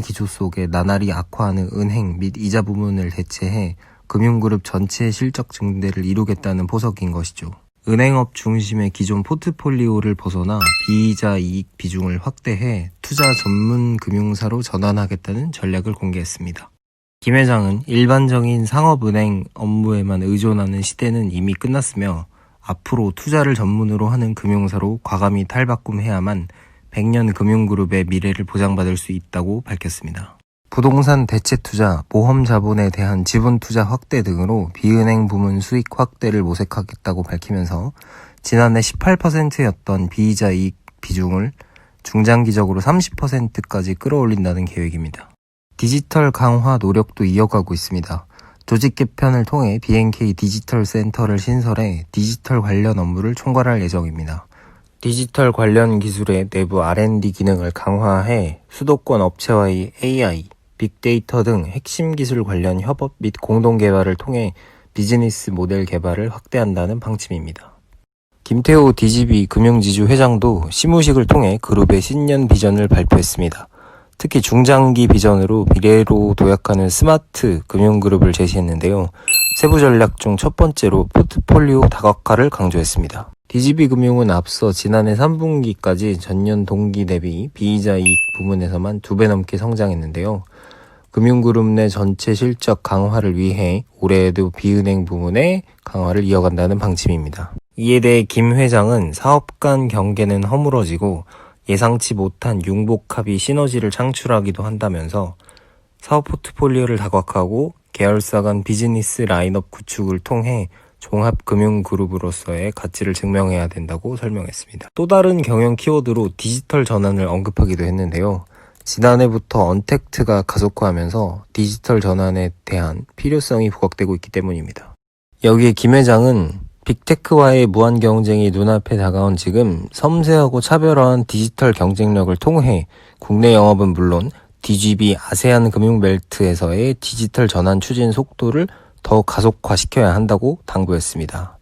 기조 속에 나날이 악화하는 은행 및 이자 부문을 대체해 금융그룹 전체의 실적 증대를 이루겠다는 포석인 것이죠. 은행업 중심의 기존 포트폴리오를 벗어나 비이자 이익 비중을 확대해 투자 전문 금융사로 전환하겠다는 전략을 공개했습니다. 김 회장은 일반적인 상업은행 업무에만 의존하는 시대는 이미 끝났으며 앞으로 투자를 전문으로 하는 금융사로 과감히 탈바꿈해야만 100년 금융그룹의 미래를 보장받을 수 있다고 밝혔습니다. 부동산 대체 투자, 보험 자본에 대한 지분 투자 확대 등으로 비은행 부문 수익 확대를 모색하겠다고 밝히면서 지난해 18%였던 비이자 이익 비중을 중장기적으로 30%까지 끌어올린다는 계획입니다. 디지털 강화 노력도 이어가고 있습니다. 조직 개편을 통해 BNK 디지털 센터를 신설해 디지털 관련 업무를 총괄할 예정입니다. 디지털 관련 기술의 내부 R&D 기능을 강화해 수도권 업체와의 AI, 빅데이터 등 핵심 기술 관련 협업 및 공동 개발을 통해 비즈니스 모델 개발을 확대한다는 방침입니다. 김태호 DGB 금융지주 회장도 시무식을 통해 그룹의 신년 비전을 발표했습니다. 특히 중장기 비전으로 미래로 도약하는 스마트 금융그룹을 제시했는데요. 세부 전략 중 첫 번째로 포트폴리오 다각화를 강조했습니다. DGB금융은 앞서 지난해 3분기까지 전년 동기 대비 비이자 이익 부문에서만 두 배 넘게 성장했는데요. 금융그룹 내 전체 실적 강화를 위해 올해에도 비은행 부문의 강화를 이어간다는 방침입니다. 이에 대해 김 회장은 사업 간 경계는 허물어지고 예상치 못한 융복합이 시너지를 창출하기도 한다면서 사업 포트폴리오를 다각화하고 계열사 간 비즈니스 라인업 구축을 통해 종합금융그룹으로서의 가치를 증명해야 된다고 설명했습니다. 또 다른 경영 키워드로 디지털 전환을 언급하기도 했는데요. 지난해부터 언택트가 가속화하면서 디지털 전환에 대한 필요성이 부각되고 있기 때문입니다. 여기에 김 회장은 빅테크와의 무한 경쟁이 눈앞에 다가온 지금 섬세하고 차별화한 디지털 경쟁력을 통해 국내 영업은 물론 DGB 아세안 금융벨트에서의 디지털 전환 추진 속도를 더 가속화시켜야 한다고 당부했습니다.